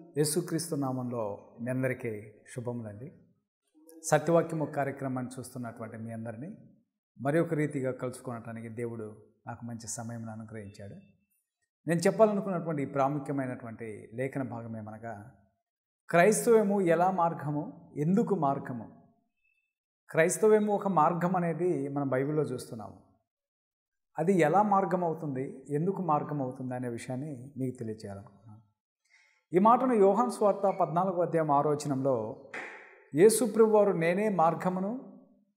యేసుక్రీస్తు నామంలో మీ అందరికీ శుభములండి. సత్యవాక్యము కార్యక్రమాన్ని చూస్తున్నటువంటి మీ అందరినీ మరి ఒక రీతిగా కలుసుకోవటానికి దేవుడు నాకు మంచి సమయం అనుగ్రహించాడు. నేను చెప్పాలనుకున్నటువంటి ప్రాముఖ్యమైనటువంటి లేఖన భాగం ఏమనగా క్రైస్తవము ఎలా మార్గము? ఎందుకు మార్గము? క్రైస్తవము ఒక మార్గం అనేది మనం బైబిల్లో చూస్తున్నాము. అది ఎలా మార్గం అవుతుంది ఎందుకు మార్గం అవుతుంది అనే విషయాన్ని మీకు తెలియచేయాలనుకుంటున్నాను. ఈ మాటను యోహాన్ స్వార్త పద్నాలుగు అధ్యాయం ఆరోచనంలో యేసుప్రభు వారు నేనే మార్గమును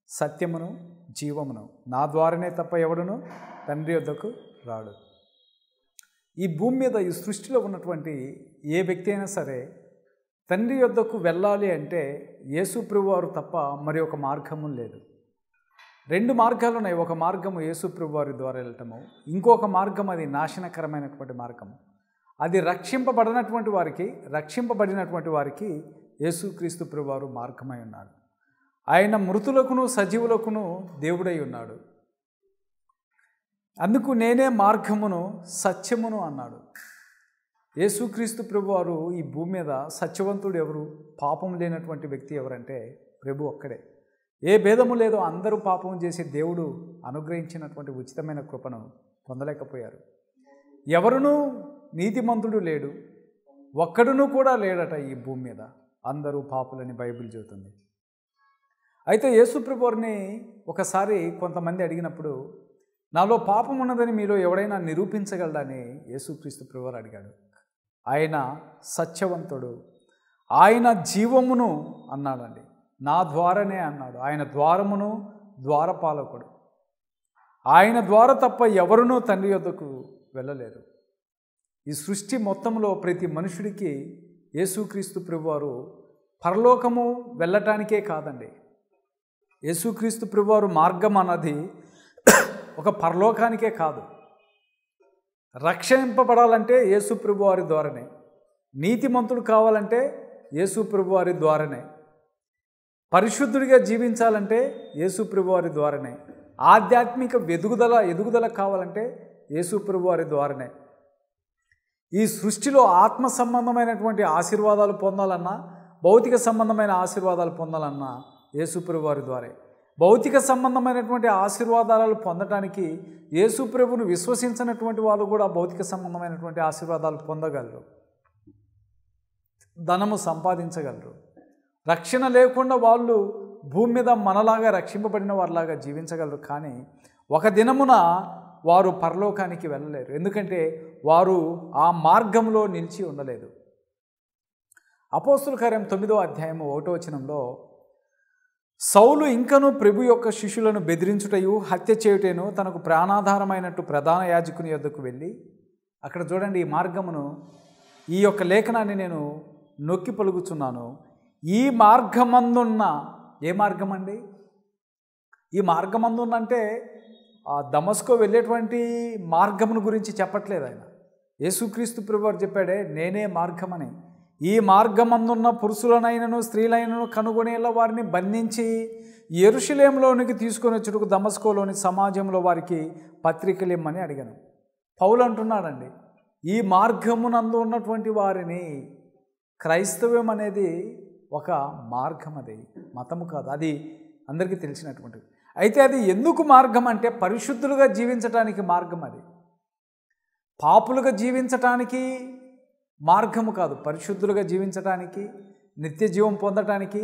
సత్యమును జీవమును. నా ద్వారానే తప్ప ఎవడును తండ్రి వద్దకు రాడు. ఈ భూమి మీద ఈ సృష్టిలో ఉన్నటువంటి ఏ వ్యక్తి అయినా సరే తండ్రి యొద్దకు వెళ్ళాలి అంటే యేసుప్రభు వారు తప్ప మరి ఒక మార్గము లేదు. రెండు మార్గాలు ఉన్నాయి. ఒక మార్గము యేసుప్రభు వారి ద్వారా వెళ్ళటము ఇంకొక మార్గం అది నాశనకరమైనటువంటి మార్గం అది రక్షింపబడినటువంటి వారికి రక్షింపబడినటువంటి వారికి యేసుక్రీస్తు ప్రభువారు మార్గమై ఉన్నాడు ఆయన మృతులకును సజీవులకును దేవుడై ఉన్నాడు. అందుకు నేనే మార్గమును సత్యమును అన్నాడు. యేసుక్రీస్తు ప్రభువారు ఈ భూమి మీద సత్యవంతుడు ఎవరు? పాపం లేనటువంటి వ్యక్తి ఎవరంటే ప్రభు ఒక్కడే. ఏ భేదము లేదో అందరూ పాపం చేసి దేవుడు అనుగ్రహించినటువంటి ఉచితమైన కృపను పొందలేకపోయారు. ఎవరునూ నీతిమంతుడు లేడు. ఒక్కడును కూడా లేడట ఈ భూమి మీద. అందరూ పాపులని బైబిల్ చెబుతుంది. అయితే యేసుప్రభుని ఒకసారి కొంతమంది అడిగినప్పుడు నాలో పాపం ఉన్నదని మీలో ఎవడైనా నిరూపించగలడని యేసుక్రీస్తు ప్రభువారు అడిగాడు. ఆయన సత్యవంతుడు. ఆయన జీవమును అన్నాడండి. నా ద్వారానే అన్నాడు. ఆయన ద్వారమును ద్వారపాలకుడు. ఆయన ద్వారా తప్ప ఎవరునూ తండ్రి యొద్దకు వెళ్ళలేరు ఈ సృష్టి మొత్తంలో ప్రతి మనుషుడికి యేసుక్రీస్తు ప్రభువారు పరలోకము వెళ్ళటానికే కాదండి. యేసుక్రీస్తు ప్రభువారు మార్గం అన్నది ఒక పరలోకానికే కాదు. రక్షింపబడాలంటే యేసు ప్రభువారి ద్వారానే. నీతిమంతుడు కావాలంటే యేసు ప్రభువారి ద్వారానే. పరిశుద్ధుడిగా జీవించాలంటే యేసు ప్రభువారి ద్వారానే. ఆధ్యాత్మిక ఎదుగుదల ఎదుగుదల కావాలంటే యేసు ప్రభువారి ద్వారానే. ఈ సృష్టిలో ఆత్మ సంబంధమైనటువంటి ఆశీర్వాదాలు పొందాలన్నా భౌతిక సంబంధమైన ఆశీర్వాదాలు పొందాలన్నా యేసుప్రభు వారి ద్వారే. భౌతిక సంబంధమైనటువంటి ఆశీర్వాదాలు పొందటానికి యేసుప్రభును విశ్వసించినటువంటి వాళ్ళు కూడా భౌతిక సంబంధమైనటువంటి ఆశీర్వాదాలు పొందగలరు. ధనము సంపాదించగలరు. రక్షణ లేకుండా వాళ్ళు భూమి మీద మనలాగా రక్షింపబడిన వారిలాగా జీవించగలరు. కానీ ఒక దినమున వారు పరలోకానికి వెళ్ళలేరు. ఎందుకంటే వారు ఆ మార్గంలో నిలిచి ఉండలేదు. అపోస్తుల కార్యం తొమ్మిదో అధ్యాయము ఒకటో వచనంలో సౌలు ఇంకను ప్రభు యొక్క శిష్యులను బెదిరించుటయు హత్య చేయుటేను తనకు ప్రాణాధారమైనట్టు ప్రధాన యాజకుని యొద్దకు వెళ్ళి అక్కడ చూడండి ఈ మార్గమును ఈ యొక్క లేఖనాన్ని నేను నొక్కి పలుకుతున్నాను ఈ మార్గమందున్న ఏ మార్గం అండి ఈ మార్గమందున్న అంటే దమస్కో వెళ్ళేటువంటి మార్గమును గురించి చెప్పట్లేదు ఆయన. యేసుక్రీస్తు ప్రభువారు చెప్పాడే నేనే మార్గమని. ఈ మార్గమందున్న పురుషులనైనను స్త్రీలైనను కనుగొనేలా వారిని బంధించి ఎరుషులేంలోనికి తీసుకొని వచ్చుటకు దమస్కోలోని సమాజంలో వారికి పత్రికలు ఇమ్మని అడిగాను. పౌలు అంటున్నాడండి ఈ మార్గమునందు ఉన్నటువంటి వారిని క్రైస్తవ్యం అనేది ఒక మార్గం అది మతము కాదు అది అందరికీ తెలిసినటువంటిది. అయితే అది ఎందుకు మార్గం అంటే పరిశుద్ధులుగా జీవించటానికి మార్గం అది. పాపులుగా జీవించటానికి మార్గము కాదు. పరిశుద్ధులుగా జీవించటానికి నిత్య జీవం పొందటానికి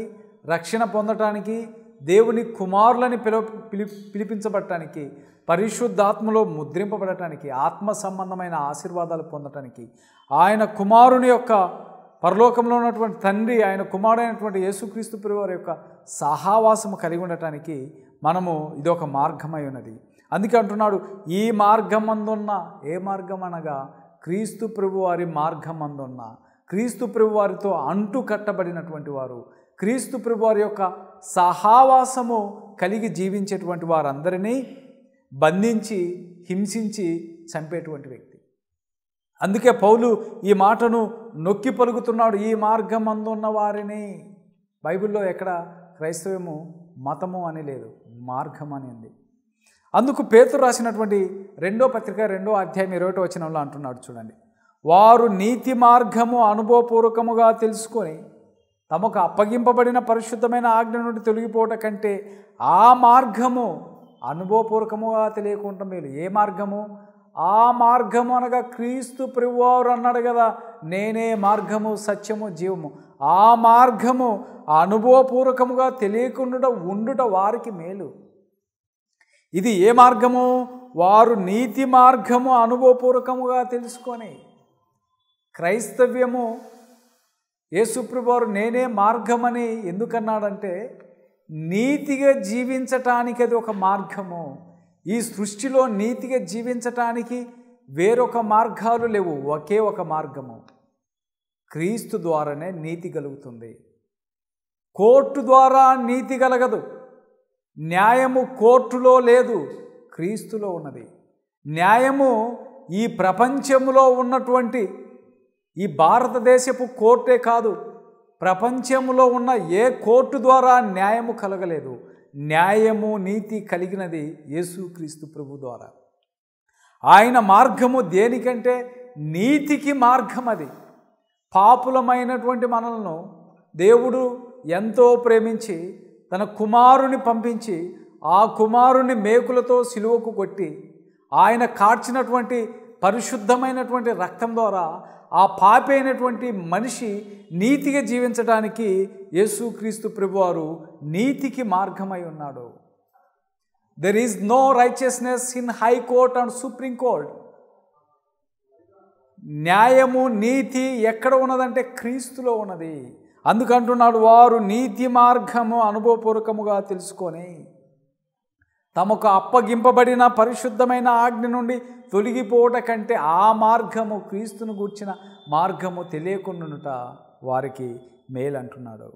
రక్షణ పొందటానికి దేవుని కుమారులని పిలు పిలి పిలిపించబడటానికి పరిశుద్ధాత్మలో ముద్రింపబడటానికి ఆత్మ సంబంధమైన ఆశీర్వాదాలు పొందటానికి ఆయన కుమారుని యొక్క పరలోకంలో ఉన్నటువంటి తండ్రి ఆయన కుమారుడైనటువంటి యేసుక్రీస్తు వారి యొక్క సహావాసము కలిగి ఉండటానికి మనము ఇది ఒక మార్గమై ఉన్నది అందుకే అంటున్నాడు ఈ మార్గం అందున్న ఏ మార్గం అనగా క్రీస్తు ప్రభువారి మార్గం అందున్న క్రీస్తు ప్రభువారితో అంటు కట్టబడినటువంటి వారు క్రీస్తు ప్రభువారి యొక్క సహావాసము కలిగి జీవించేటువంటి వారందరినీ బంధించి హింసించి చంపేటువంటి వ్యక్తి. అందుకే పౌలు ఈ మాటను నొక్కి పలుకుతున్నాడు ఈ మార్గం అందున్న వారిని. బైబిల్లో ఎక్కడ క్రైస్తవము మతము అని లేదు మార్గం అని ఉంది. అందుకు పేతురు రాసినటువంటి రెండో పత్రిక రెండో అధ్యాయం ఇరవై వచనంలో అంటున్నాడు చూడండి. వారు నీతి మార్గము అనుభవపూర్వకముగా తెలుసుకొని తమకు అప్పగింపబడిన పరిశుద్ధమైన ఆజ్ఞ నుండి తొలగిపోవట కంటే ఆ మార్గము అనుభవపూర్వకముగా తెలియకుండా మీరు ఏ మార్గము? ఆ మార్గము అనగా క్రీస్తు ప్రభువారు అన్నాడు కదా నేనే మార్గము సత్యము జీవము. ఆ మార్గము అనుభవపూర్వకముగా తెలియకుండా ఉండుట వారికి మేలు. ఇది ఏ మార్గము? వారు నీతి మార్గము అనుభవపూర్వకముగా తెలుసుకొని క్రైస్తవ్యము యేసుప్రభువారు నేనే మార్గమని ఎందుకన్నాడంటే నీతిగా జీవించటానికి అది ఒక మార్గము. ఈ సృష్టిలో నీతిగా జీవించటానికి వేరొక మార్గాలు లేవు ఒకే ఒక మార్గము. క్రీస్తు ద్వారానే నీతి కలుగుతుంది. కోర్టు ద్వారా నీతి కలగదు. న్యాయము కోర్టులో లేదు క్రీస్తులో ఉన్నది. న్యాయము ఈ ప్రపంచంలో ఉన్నటువంటి ఈ భారతదేశపు కోర్టే కాదు ప్రపంచంలో ఉన్న ఏ కోర్టు ద్వారా న్యాయము కలగలేదు. న్యాయము నీతి కలిగినది యేసుక్రీస్తు ప్రభు ద్వారా. ఆయన మార్గము దేనికంటే నీతికి మార్గం అది. పాపులమైనటువంటి మనలను దేవుడు ఎంతో ప్రేమించి తన కుమారుని పంపించి ఆ కుమారుని మేకులతో సిలువకు కొట్టి ఆయన కార్చినటువంటి పరిశుద్ధమైనటువంటి రక్తం ద్వారా ఆ పాపి అయినటువంటి మనిషి నీతిగా జీవించడానికి యేసుక్రీస్తు ప్రభువారు నీతికి మార్గమై ఉన్నాడు. There is no righteousness in high court and supreme court న్యాయము నీతి ఎక్కడ ఉన్నదంటే క్రీస్తులో ఉన్నది. అందుకంటున్నాడు వారు నీతి మార్గము అనుభవపూర్వకముగా తెలుసుకొని తమకు అప్పగింపబడిన పరిశుద్ధమైన ఆజ్ఞ నుండి తొలగిపోవట కంటే ఆ మార్గము క్రీస్తును గూర్చిన మార్గము తెలియకుండానుట వారికి మేలంటున్నాడు.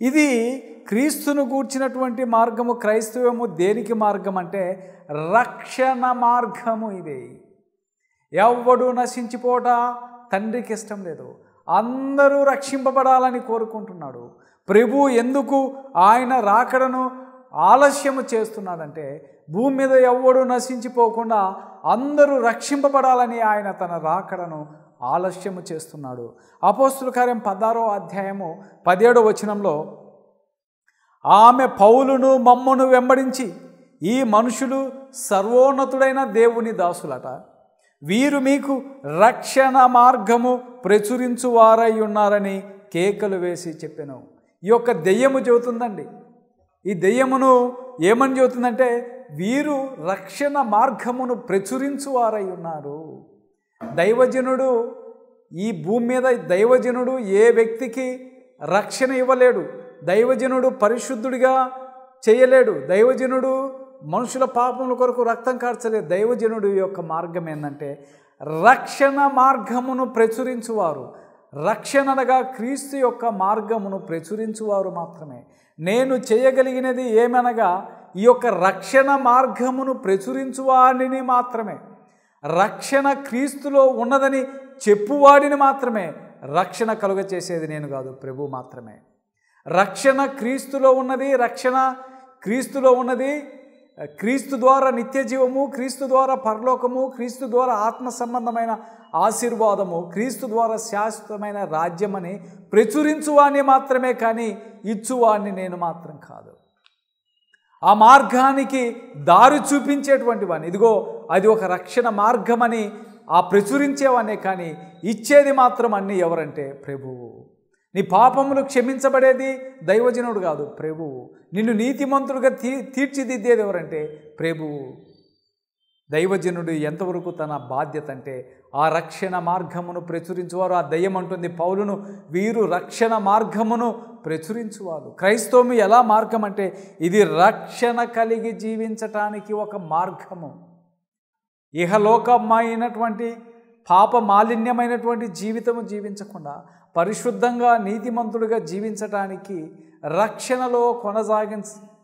ఇది క్రీస్తును గూర్చినటువంటి మార్గము క్రైస్తవము దేనికి మార్గం అంటే రక్షణ మార్గము ఇది. ఎవడు నశించిపోట తండ్రికి ఇష్టం లేదు. అందరూ రక్షింపబడాలని కోరుకుంటున్నాడు. ప్రభు ఎందుకు ఆయన రాకడను ఆలస్యము చేస్తున్నాడంటే భూమి మీద ఎవ్వడు నశించిపోకుండా అందరూ రక్షింపబడాలని ఆయన తన రాకడను ఆలస్యము చేస్తున్నాడు. అపోస్తుల కార్యం పదారో అధ్యాయము పదిహేడో వచనంలో ఆమె పౌలును మమ్మను వెంబడించి ఈ మనుషులు సర్వోన్నతుడైన దేవుని దాసులట. వీరు మీకు రక్షణ మార్గము ప్రచురించువారై ఉన్నారని కేకలు వేసి చెప్పాను. ఈ యొక్క దెయ్యము చెబుతుందండి. ఈ దెయ్యమును ఏమని చెబుతుందంటే వీరు రక్షణ మార్గమును ప్రచురించువారై ఉన్నారు. దైవజనుడు ఈ భూమి మీద దైవజనుడు ఏ వ్యక్తికి రక్షణ ఇవ్వలేడు. దైవజనుడు పరిశుద్ధుడిగా చేయలేడు. దైవజనుడు మనుషుల పాపముల కొరకు రక్తం కార్చలేదు. దైవజనుడు యొక్క మార్గం ఏంటంటే రక్షణ మార్గమును ప్రచురించువారు. రక్షణ అనగా క్రీస్తు యొక్క మార్గమును ప్రచురించువారు మాత్రమే. నేను చేయగలిగినది ఏమనగా ఈ యొక్క రక్షణ మార్గమును ప్రచురించువాడిని మాత్రమే. రక్షణ క్రీస్తులో ఉన్నదని చెప్పువాడిని మాత్రమే. రక్షణ కలుగ చేసేది నేను కాదు ప్రభు మాత్రమే. రక్షణ క్రీస్తులో ఉన్నది రక్షణ క్రీస్తులో ఉన్నది క్రీస్తు ద్వారా నిత్య జీవము క్రీస్తు ద్వారా పరలోకము క్రీస్తు ద్వారా ఆత్మ సంబంధమైన ఆశీర్వాదము క్రీస్తు ద్వారా శాశ్వతమైన రాజ్యమని ప్రచురించువాణ్ణి మాత్రమే కానీ ఇచ్చువాణ్ణి నేను మాత్రం కాదు. ఆ మార్గానికి దారి చూపించేటువంటి వాడిని ఇదిగో అది ఒక రక్షణ మార్గమని ఆ ప్రచురించేవానే కానీ ఇచ్చేది మాత్రం అన్నీ ఎవరంటే ప్రభువు. నీ పాపములు క్షమించబడేది దైవజనుడు కాదు ప్రభువు. నిన్ను నీతిమంతుడుగా తీ తీర్చిదిద్దేది ఎవరంటే ప్రభువు. దైవజనుడు ఎంతవరకు తన బాధ్యత అంటే ఆ రక్షణ మార్గమును ప్రచురించువారు ఆ దయ్యం అంటుంది పౌలును వీరు రక్షణ మార్గమును ప్రచురించువారు. క్రైస్తవము ఎలా మార్గం అంటే ఇది రక్షణ కలిగి జీవించటానికి ఒక మార్గము. ఇహలోకమైనటువంటి పాప మాలిన్యమైనటువంటి జీవితము జీవించకుండా పరిశుద్ధంగా నీతిమంతుడిగా జీవించటానికి రక్షణలో కొనసాగి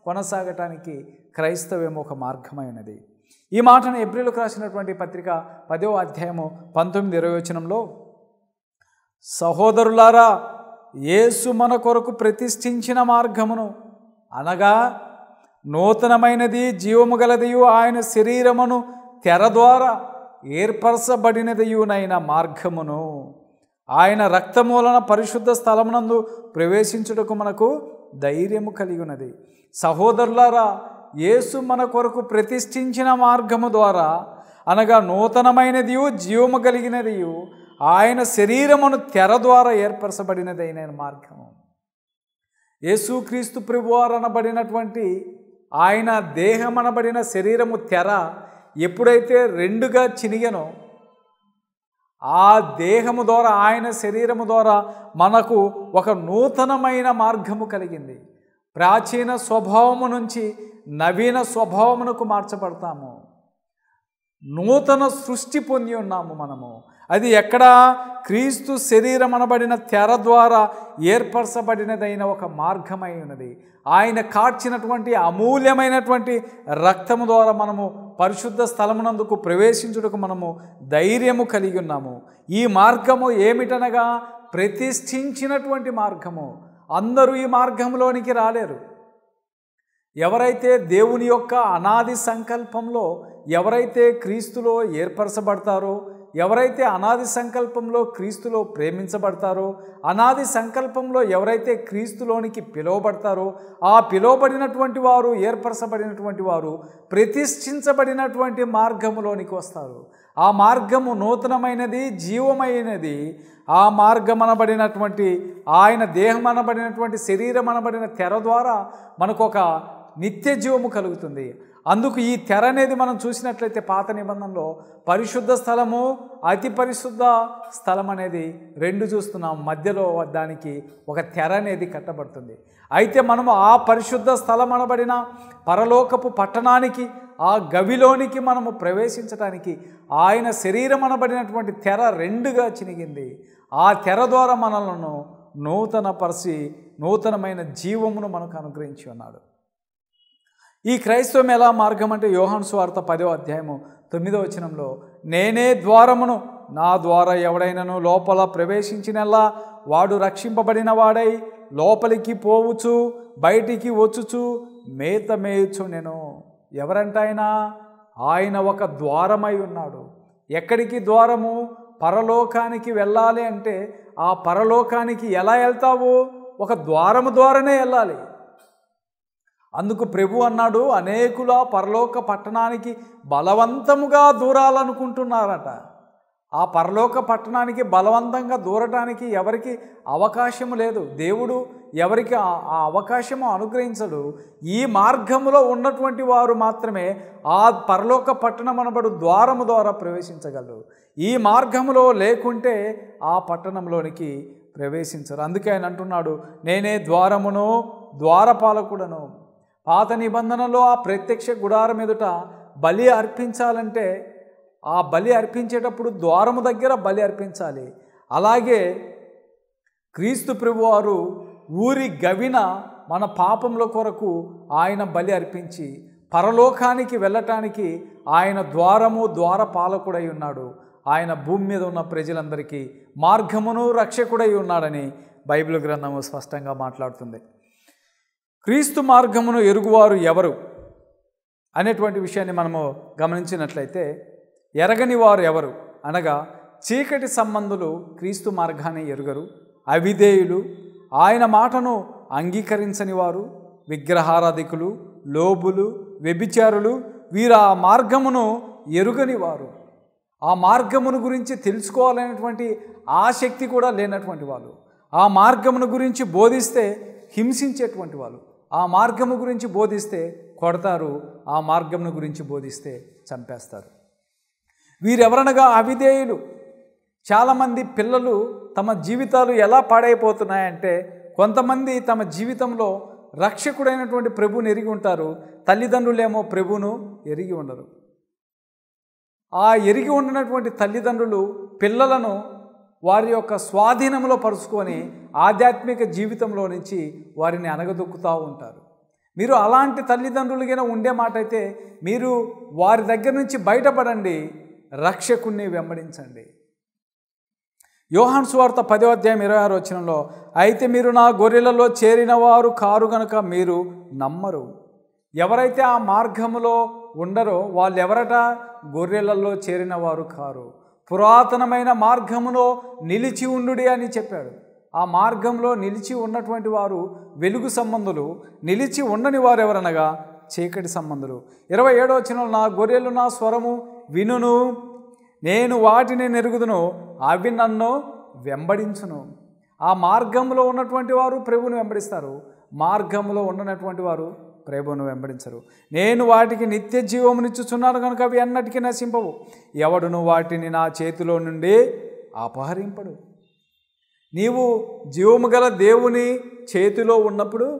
కొనసాగటానికి క్రైస్తవ్యం ఒక మార్గమైనది. ఈ మాటను ఏప్రిల్కు రాసినటువంటి పత్రిక పదో అధ్యాయము పంతొమ్మిది ఇరవై వచనంలో సహోదరులారా యేసు మన కొరకు ప్రతిష్ఠించిన మార్గమును అనగా నూతనమైనది జీవము గలదియు ఆయన శరీరమును తెర ద్వారా ఏర్పరచబడినదియునైన మార్గమును. ఆయన రక్తమూలన పరిశుద్ధ స్థలమునందు ప్రవేశించుటకు మనకు ధైర్యము కలిగినది. సహోదరులారా యేసు మన కొరకు ప్రతిష్ఠించిన మార్గము ద్వారా అనగా నూతనమైనదియు జీవము కలిగినదియు ఆయన శరీరమును తెర ద్వారా ఏర్పరచబడినదైన మార్గము. యేసుక్రీస్తు ప్రభువారు అనబడినటువంటి ఆయన దేహం అనబడిన శరీరము తెర ఎప్పుడైతే రెండుగా చినిగనో ఆ దేహము ద్వారా ఆయన శరీరము ద్వారా మనకు ఒక నూతనమైన మార్గము కలిగింది. ప్రాచీన స్వభావము నుంచి నవీన స్వభావమునకు మార్చబడతాము. నూతన సృష్టి పొంది ఉన్నాము మనము. అది ఎక్కడ? క్రీస్తు శరీరం అనబడిన తెర ద్వారా ఏర్పరచబడినదైన ఒక మార్గమై ఉన్నది. ఆయన కార్చినటువంటి అమూల్యమైనటువంటి రక్తము ద్వారా మనము పరిశుద్ధ స్థలమునందుకు ప్రవేశించుటకు మనము ధైర్యము కలిగి ఉన్నాము. ఈ మార్గము ఏమిటనగా ప్రతిష్ఠించినటువంటి మార్గము. అందరూ ఈ మార్గంలోనికి రాలేరు. ఎవరైతే దేవుని యొక్క అనాది సంకల్పంలో ఎవరైతే క్రీస్తులో ఏర్పరచబడతారో ఎవరైతే అనాది సంకల్పంలో క్రీస్తులో ప్రేమించబడతారో అనాది సంకల్పంలో ఎవరైతే క్రీస్తులోనికి పిలువబడతారో ఆ పిలువబడినటువంటి వారు ఏర్పరచబడినటువంటి వారు ప్రతిష్ఠించబడినటువంటి మార్గములోనికి వస్తారు. ఆ మార్గము నూతనమైనది జీవమైనది. ఆ మార్గం అనబడినటువంటి ఆయన దేహం అనబడినటువంటి శరీరం అనబడిన తెర ద్వారా మనకు ఒక నిత్య జీవము కలుగుతుంది. అందుకు ఈ తెర అనేది మనం చూసినట్లయితే పాత నిబంధనలో పరిశుద్ధ స్థలము అతి పరిశుద్ధ స్థలం అనేది రెండు చూస్తున్నాం. మధ్యలో దానికి ఒక తెర అనేది కట్టబడుతుంది. అయితే మనము ఆ పరిశుద్ధ స్థలం అనబడిన పరలోకపు పట్టణానికి ఆ గవిలోనికి మనము ప్రవేశించడానికి ఆయన శరీరం అనబడినటువంటి తెర రెండుగా చినిగింది. ఆ తెర ద్వారా మనలను నూతన పరిచి నూతనమైన జీవమును మనకు అనుగ్రహించి ఉన్నాడు. ఈ క్రైస్తవం ఎలా మార్గం అంటే యోహాను స్వార్థ పదో అధ్యాయము తొమ్మిదో వచనంలో నేనే ద్వారమును నా ద్వారా ఎవడైనను లోపల ప్రవేశించినల్లా వాడు రక్షింపబడిన వాడై లోపలికి పోవచ్చు బయటికి వచ్చుచు మేత మేయచ్చు నేను. ఎవరంట ఆయన? ఆయన ఒక ద్వారమై ఉన్నాడు. ఎక్కడికి ద్వారము? పరలోకానికి వెళ్ళాలి అంటే ఆ పరలోకానికి ఎలా వెళ్తావు? ఒక ద్వారము ద్వారానే వెళ్ళాలి. అందుకు ప్రభు అన్నాడు అనేకుల పరలోక పట్టణానికి బలవంతముగా దూరాలనుకుంటున్నారట. ఆ పరలోక పట్టణానికి బలవంతంగా దూరటానికి ఎవరికి అవకాశము లేదు. దేవుడు ఎవరికి ఆ ఆ అవకాశము అనుగ్రహించడు. ఈ మార్గములో ఉన్నటువంటి వారు మాత్రమే ఆ పరలోక పట్టణం అనబడు ద్వారము ద్వారా ప్రవేశించగలరు. ఈ మార్గములో లేకుంటే ఆ పట్టణంలోనికి ప్రవేశించరు. అందుకే ఆయన అంటున్నాడు నేనే ద్వారమును ద్వారపాలకుడను. పాత నిబంధనలో ఆ ప్రత్యక్ష గుడారం ఎదుట బలి అర్పించాలంటే ఆ బలి అర్పించేటప్పుడు ద్వారము దగ్గర బలి అర్పించాలి. అలాగే క్రీస్తు ప్రభువారు ఊరి గవిన మన పాపముల కొరకు ఆయన బలి అర్పించి పరలోకానికి వెళ్ళటానికి ఆయన ద్వారము ద్వారపాలకుడై ఉన్నాడు. ఆయన భూమి మీద ఉన్న ప్రజలందరికీ మార్గమును రక్షకుడై ఉన్నాడని బైబిల్ గ్రంథము స్పష్టంగా మాట్లాడుతుంది. క్రీస్తు మార్గమును ఎరుగువారు ఎవరు? అనేటువంటి విషయాన్ని మనము గమనించినట్లయితే ఎరగని వారు ఎవరు? అనగా చీకటి సంబంధులు క్రీస్తు మార్గాన్ని ఎరుగరు అవిధేయులు ఆయన మాటను అంగీకరించని వారు విగ్రహారాధికులు లోబులు వ్యభిచారులు వీరు ఆ మార్గమును ఎరుగని వారు. ఆ మార్గమును గురించి తెలుసుకోవాలనేటువంటి ఆసక్తి కూడా లేనటువంటి వాళ్ళు. ఆ మార్గమును గురించి బోధిస్తే హింసించేటువంటి వాళ్ళు. ఆ మార్గము గురించి బోధిస్తే కొడతారు ఆ మార్గమును గురించి బోధిస్తే చంపేస్తారు. వీరెవరనగా అవిధేయులు? చాలామంది పిల్లలు తమ జీవితాలు ఎలా పాడైపోతున్నాయంటే కొంతమంది తమ జీవితంలో రక్షకుడైనటువంటి ప్రభుని ఎరిగి ఉంటారు తల్లిదండ్రులేమో ప్రభును ఎరిగి ఉండరు. ఆ ఎరిగి ఉండనటువంటి తల్లిదండ్రులు పిల్లలను వారి యొక్క స్వాధీనంలో పరుచుకొని ఆధ్యాత్మిక జీవితంలో నుంచి వారిని అనగదొక్కుతూ ఉంటారు. మీరు అలాంటి తల్లిదండ్రులుగా ఉండే మాట అయితే మీరు వారి దగ్గర నుంచి బయటపడండి రక్షకుణ్ణి వెంబడించండి. యోహాన్ సువార్త పదో అధ్యాయం ఇరవై ఆరు వచ్చినంలో అయితే మీరు నా గొర్రెలలో చేరిన వారు కారు గనుక మీరు నమ్మరు. ఎవరైతే ఆ మార్గములో ఉండరో వాళ్ళు ఎవరట గొర్రెలలో చేరిన వారు కారు. పురాతనమైన మార్గములో నిలిచి ఉండుడి అని చెప్పాడు. ఆ మార్గంలో నిలిచి ఉన్నటువంటి వారు వెలుగు సంబంధులు నిలిచి ఉండని వారు ఎవరనగా చీకటి సంబంధులు. ఇరవై ఏడో వచ్చిన నా గొర్రెలు నా స్వరము వినును నేను వాటిని నెరుగుదును అవి నన్ను వెంబడించును. ఆ మార్గంలో ఉన్నటువంటి వారు ప్రభువును వెంబడిస్తారు. మార్గంలో ఉండనటువంటి వారు ప్రేమను వెంబడించరు. నేను వాటికి నిత్య జీవమునిచ్చుచున్నాను కనుక అవి ఎన్నటికీ నశింపవు. ఎవడును వాటిని నా చేతిలో నుండి అపహరింపడు. నీవు జీవము గల దేవుని చేతిలో ఉన్నప్పుడు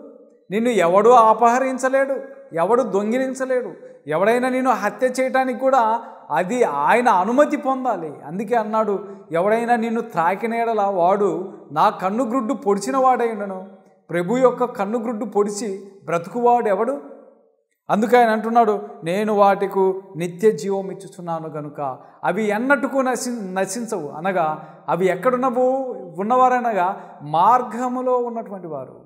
నిన్ను ఎవడూ అపహరించలేడు ఎవడు దొంగిలించలేడు ఎవడైనా నేను హత్య చేయటానికి కూడా అది ఆయన అనుమతి పొందాలి. అందుకే అన్నాడు ఎవడైనా నిన్ను త్రాకినేడలా వాడు నా కన్నుగ్రుడ్డు పొడిచిన వాడై ఉండను. ప్రభు యొక్క కన్నుగ్రుడ్డు పొడిచి బ్రతుకువాడు ఎవడు అందుకే ఆయన అంటున్నాడు నేను వాటికు నిత్య జీవం ఇచ్చుచున్నాను గనుక అవి ఎన్నట్టుకు నశి నశించవు. అనగా అవి ఎక్కడున్నవు ఉన్నవారనగా మార్గములో ఉన్నటువంటి వారు.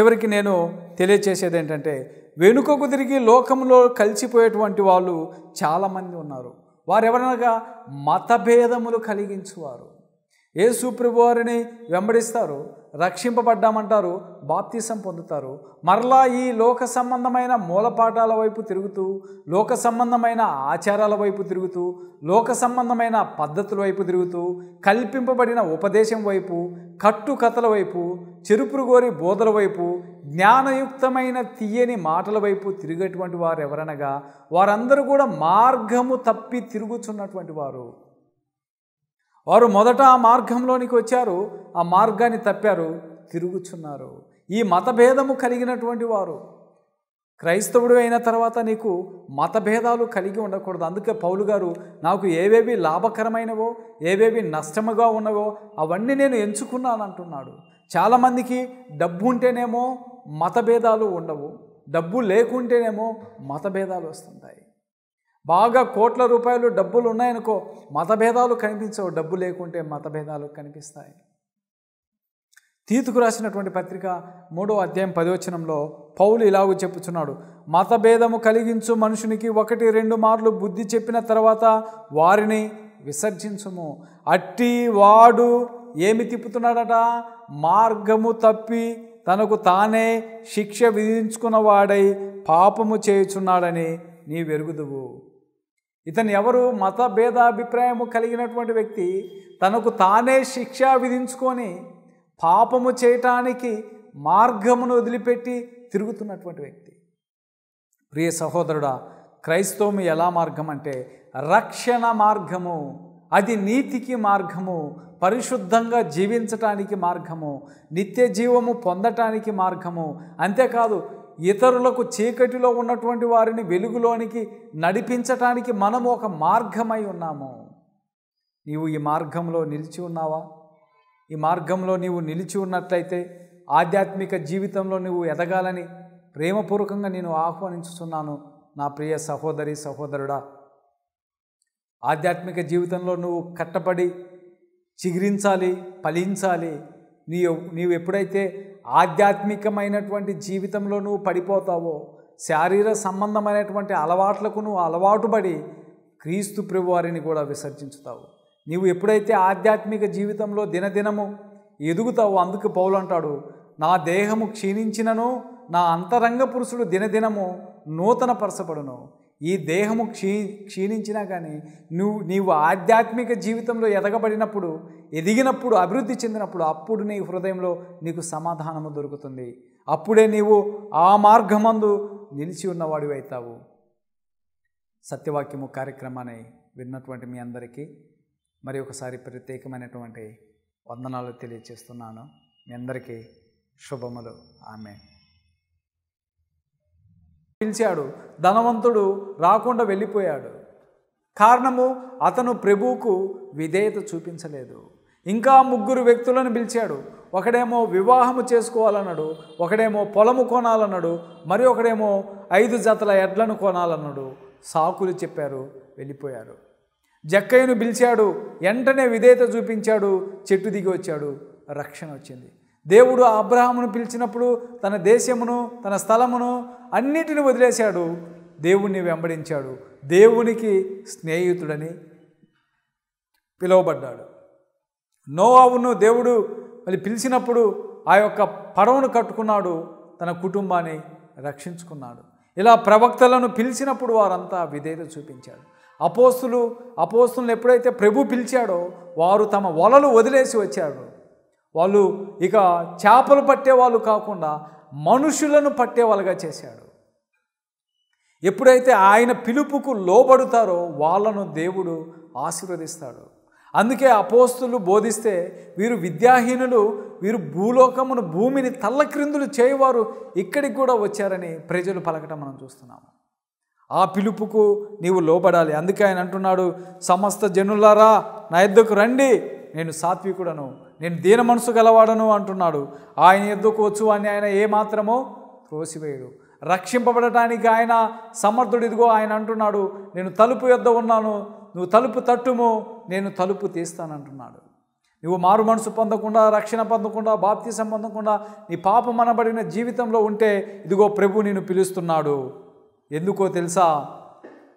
చివరికి నేను తెలియచేసేది ఏంటంటే వెనుకకు తిరిగి లోకంలో కలిసిపోయేటువంటి వాళ్ళు చాలామంది ఉన్నారు. వారు ఎవరనగా మతభేదములు కలిగించువారు. యేసు వారిని వెంబడిస్తారు రక్షింపబడ్డామంటారు బాప్తీసం పొందుతారు. మరలా ఈ లోక సంబంధమైన మూలపాఠాల వైపు తిరుగుతూ లోక సంబంధమైన ఆచారాల వైపు తిరుగుతూ లోక సంబంధమైన పద్ధతుల వైపు తిరుగుతూ కల్పింపబడిన ఉపదేశం వైపు కట్టుకథల వైపు చెరుపురుగోరి బోధల వైపు జ్ఞానయుక్తమైన తీయని మాటల వైపు తిరిగేటువంటి వారు ఎవరనగా వారందరూ కూడా మార్గము తప్పి తిరుగుచున్నటువంటి వారు. వారు మొదట ఆ మార్గంలోనికి వచ్చారు ఆ మార్గాన్ని తప్పారు తిరుగుచున్నారు. ఈ మతభేదము కలిగినటువంటి వారు. క్రైస్తవుడు అయిన తర్వాత నీకు మతభేదాలు కలిగి ఉండకూడదు. అందుకే పౌలు గారు నాకు ఏవేవి లాభకరమైనవో ఏవేవి నష్టముగా ఉన్నవో అవన్నీ నేను ఎంచుకున్నాను అంటున్నాడు చాలామందికి డబ్బు ఉంటేనేమో మతభేదాలు ఉండవు. డబ్బు లేకుంటేనేమో మతభేదాలు వస్తుంటాయి. బాగా కోట్ల రూపాయలు డబ్బులు ఉన్నాయనుకో మతభేదాలు కనిపించవు. డబ్బు లేకుంటే మతభేదాలు కనిపిస్తాయి. తీతుకు రాసినటువంటి పత్రిక మూడో అధ్యాయం పదివచనంలో పౌలు ఇలాగూ చెప్పుచున్నాడు. మతభేదము కలిగించు మనుషునికి ఒకటి రెండు మార్లు బుద్ధి చెప్పిన తర్వాత వారిని విసర్జించుము. అట్టి వాడు ఏమి తిప్పుతున్నాడట? మార్గము తప్పి తనకు తానే శిక్ష విధించుకున్న వాడై పాపము చేయుచున్నాడని నీ వెరుగుదువు ఇతను ఎవరు? మత భేదాభిప్రాయము కలిగినటువంటి వ్యక్తి. తనకు తానే శిక్ష విధించుకొని పాపము చేయటానికి మార్గమును వదిలిపెట్టి తిరుగుతున్నటువంటి వ్యక్తి. ప్రియ సహోదరుడా క్రైస్తవము ఎలా మార్గం అంటే రక్షణ మార్గము అది నీతికి మార్గము పరిశుద్ధంగా జీవించటానికి మార్గము నిత్య జీవము పొందటానికి మార్గము. అంతేకాదు ఇతరులకు చీకటిలో ఉన్నటువంటి వారిని వెలుగులోనికి నడిపించటానికి మనము ఒక మార్గమై ఉన్నాము. నీవు ఈ మార్గంలో నిలిచి ఉన్నావా? ఈ మార్గంలో నీవు నిలిచి ఉన్నట్లయితే ఆధ్యాత్మిక జీవితంలో నువ్వు ఎదగాలని ప్రేమపూర్వకంగా నేను ఆహ్వానించుతున్నాను నా ప్రియ సహోదరి సహోదరుడా ఆధ్యాత్మిక జీవితంలో నువ్వు కట్టబడి చిగురించాలి ఫలించాలి. నీ నీవు ఎప్పుడైతే ఆధ్యాత్మికమైనటువంటి జీవితంలో నువ్వు పడిపోతావో శారీర సంబంధమైనటువంటి అలవాట్లకు నువ్వు అలవాటుపడి క్రీస్తు ప్రభువారిని కూడా విసర్జించుతావు. నీవు ఎప్పుడైతే ఆధ్యాత్మిక జీవితంలో దినదినము ఎదుగుతావో అందుకు పౌలు అంటాడు నా దేహము క్షీణించినను నా అంతరంగ పురుషుడు దినదినము నూతన పరచబడును ఈ దేహము క్షీ క్షీణించినా కానీ నువ్వు నీవు ఆధ్యాత్మిక జీవితంలో ఎదగబడినప్పుడు ఎదిగినప్పుడు అభివృద్ధి చెందినప్పుడు అప్పుడు నీ హృదయంలో నీకు సమాధానము దొరుకుతుంది. అప్పుడే నీవు ఆ మార్గమందు నిలిచి ఉన్నవాడు అవుతావు. సత్యవాక్యము కార్యక్రమాన్ని విన్నటువంటి మీ అందరికీ మరి ఒకసారి ప్రత్యేకమైనటువంటి వందనాలు తెలియచేస్తున్నాను. మీ అందరికీ శుభములు. ఆమె పిలిచాడు. ధనవంతుడు రాకుండా వెళ్ళిపోయాడు. కారణము అతను ప్రభువుకు విధేయత చూపించలేదు. ఇంకా ముగ్గురు వ్యక్తులను పిలిచాడు. ఒకడేమో వివాహము చేసుకోవాలన్నాడు ఒకడేమో పొలము కొనాలన్నాడు మరి ఒకడేమో ఐదు జతల ఎడ్లను కొనాలన్నాడు. సాకులు చెప్పారు వెళ్ళిపోయారు. జక్కయ్యను పిలిచాడు వెంటనే విధేయత చూపించాడు చెట్టు దిగి వచ్చాడు. రక్షణ వచ్చింది. దేవుడు అబ్రహామును పిలిచినప్పుడు తన దేశమును తన స్థలమును అన్నిటిని వదిలేశాడు. దేవుణ్ణి వెంబడించాడు. దేవునికి స్నేహితుడని పిలువబడ్డాడు. నోవావును దేవుడు మళ్ళీ పిలిచినప్పుడు ఆ యొక్క పడవను కట్టుకున్నాడు తన కుటుంబాన్ని రక్షించుకున్నాడు. ఇలా ప్రవక్తలను పిలిచినప్పుడు వారంతా విధేయత చూపించారు అపోస్తులు అపోస్తులను ఎప్పుడైతే ప్రభు పిలిచాడో వారు తమ వలలు వదిలేసి వచ్చారు. వాళ్ళు ఇక చేపలు పట్టే వాళ్ళు కాకుండా మనుషులను పట్టేవాళ్ళుగా చేశాడు. ఎప్పుడైతే ఆయన పిలుపుకు లోబడుతారో వాళ్ళను దేవుడు ఆశీర్వదిస్తాడు. అందుకే అపోస్తులు బోధిస్తే వీరు విద్యాహీనులు వీరు భూలోకమును భూమిని తల్లక్రిందులు చేయవారు ఇక్కడికి కూడా వచ్చారని ప్రజలు పలకటం మనం చూస్తున్నాము. ఆ పిలుపుకు నీవు లోబడాలి. అందుకే ఆయన అంటున్నాడు సమస్త జనులారా నా ఎద్దుకు రండి. నేను సాత్వికుడను. నేను దీన మనసు గలవాడను అంటున్నాడు. ఆయన ఎద్దుకు వచ్చు అని ఆయన ఏమాత్రమో త్రోసివేయడు. రక్షింపబడటానికి ఆయన సమర్థుడు ఇదిగో ఆయన అంటున్నాడు నేను తలుపు యొద్ద ఉన్నాను. నువ్వు తలుపు తట్టుము నేను తలుపు తీస్తానంటున్నాడు. నువ్వు మారు మనసు పొందకుండా రక్షణ పొందకుండా బాప్తీసం పొందకుండా నీ పాపం అనబడిన జీవితంలో ఉంటే ఇదిగో ప్రభు నేను పిలుస్తున్నాడు. ఎందుకో తెలుసా?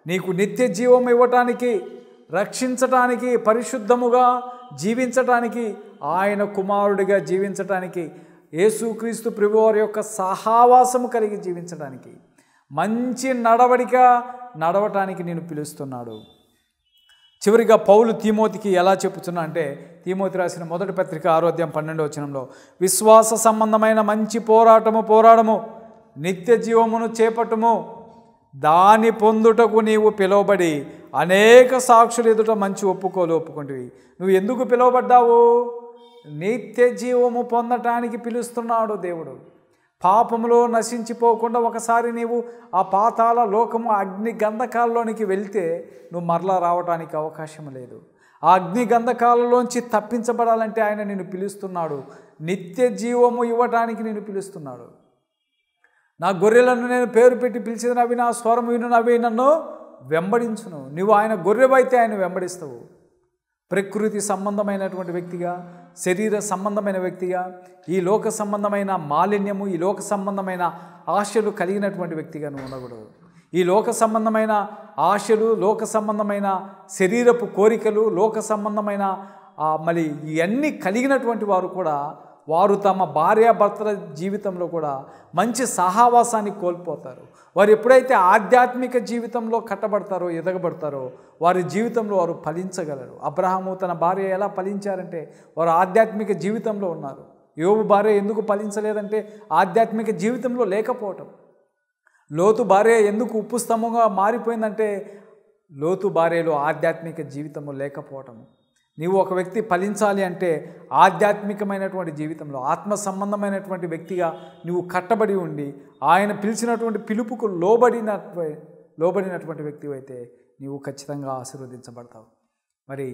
నీకు నిత్య జీవం ఇవ్వటానికి రక్షించటానికి పరిశుద్ధముగా జీవించటానికి ఆయన కుమారుడిగా జీవించటానికి యేసుక్రీస్తు ప్రభువారి యొక్క సహావాసము కలిగి జీవించడానికి మంచి నడవడిక నడవటానికి నేను పిలుస్తున్నాడు. చివరిగా పౌలు తీమోతికి ఎలా చెప్పుతున్నా అంటే తీమోతి రాసిన మొదటి పత్రిక ఆరోగ్యం పన్నెండు వచనంలో విశ్వాస సంబంధమైన మంచి పోరాటము పోరాడము నిత్య జీవమును చేపట్టుము. దాని పొందుటకు నీవు పిలువబడి అనేక సాక్షులు ఎదుట మంచి ఒప్పుకోలు ఒప్పుకుంటివి. నువ్వు ఎందుకు పిలువబడ్డావు? నిత్య జీవము పొందటానికి పిలుస్తున్నాడు దేవుడు. పాపములో నశించిపోకుండా ఒకసారి నీవు ఆ పాతాల లోకము అగ్ని గంధకాల్లోనికి వెళ్తే నువ్వు మరలా రావడానికి అవకాశం లేదు. ఆ అగ్ని గంధకాలలోంచి తప్పించబడాలంటే ఆయన నిన్ను పిలుస్తున్నాడు. నిత్య జీవము ఇవ్వటానికి నేను పిలుస్తున్నాడు. నా గొర్రెలను నేను పేరు పెట్టి పిలిచినవి అవి నా స్వరం విను అవి నన్ను వెంబడించును. నువ్వు ఆయన గొర్రెవైతే ఆయన వెంబడిస్తావు. ప్రకృతి సంబంధమైనటువంటి వ్యక్తిగా శరీర సంబంధమైన వ్యక్తిగా ఈ లోక సంబంధమైన మాలిన్యము ఈ లోక సంబంధమైన ఆశలు కలిగినటువంటి వ్యక్తిగా నువ్వు ఉండకూడదు. ఈ లోక సంబంధమైన ఆశలు లోక సంబంధమైన శరీరపు కోరికలు లోక సంబంధమైన మళ్ళీ ఇవన్నీ కలిగినటువంటి వారు కూడా వారు తమ భార్యాభర్తల జీవితంలో కూడా మంచి సహావాసాన్ని కోల్పోతారు. వారు ఎప్పుడైతే ఆధ్యాత్మిక జీవితంలో కట్టబడతారో ఎదగబడతారో వారి జీవితంలో వారు ఫలించగలరు. అబ్రహాము తన భార్య ఎలా ఫలించారంటే వారు ఆధ్యాత్మిక జీవితంలో ఉన్నారు. యోబు భార్య ఎందుకు ఫలించలేదంటే ఆధ్యాత్మిక జీవితంలో లేకపోవటం. లోతు భార్య ఎందుకు ఉప్పు స్తంభంగా మారిపోయిందంటే లోతు భార్యలో ఆధ్యాత్మిక జీవితము లేకపోవటము నీవు ఒక వ్యక్తి ఫలించాలి అంటే ఆధ్యాత్మికమైనటువంటి జీవితంలో ఆత్మ సంబంధమైనటువంటి వ్యక్తిగా నువ్వు కట్టబడి ఉండి ఆయన పిలిచినటువంటి పిలుపుకు లోబడిన లోబడినటువంటి వ్యక్తి అయితే నీవు ఖచ్చితంగా ఆశీర్వదించబడతావు. మరి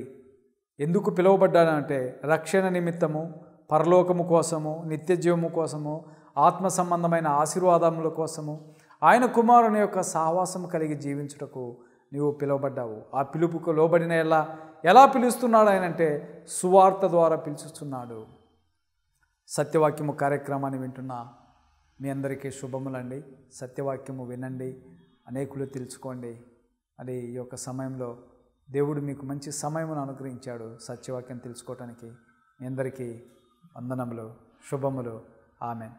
ఎందుకు పిలువబడ్డానంటే రక్షణ నిమిత్తము పరలోకము కోసము నిత్యజీవము కోసము ఆత్మ సంబంధమైన ఆశీర్వాదముల కోసము ఆయన కుమారుని యొక్క సహవాసం కలిగి జీవించుటకు నీవు పిలువబడ్డావు. ఆ పిలుపుకు లోబడిన ఎలా? ఎలా పిలుస్తున్నాడు ఆయన అంటే సువార్త ద్వారా పిలుచుతున్నాడు సత్యవాక్యము కార్యక్రమాన్ని వింటున్న మీ అందరికీ శుభములండి. సత్యవాక్యము వినండి అనేకులు తెలుసుకోండి. అది ఈ యొక్క సమయంలో దేవుడు మీకు మంచి సమయమును అనుగ్రహించాడు సత్యవాక్యం తెలుసుకోవటానికి. మీ అందరికీ వందనములు శుభములు. ఆమె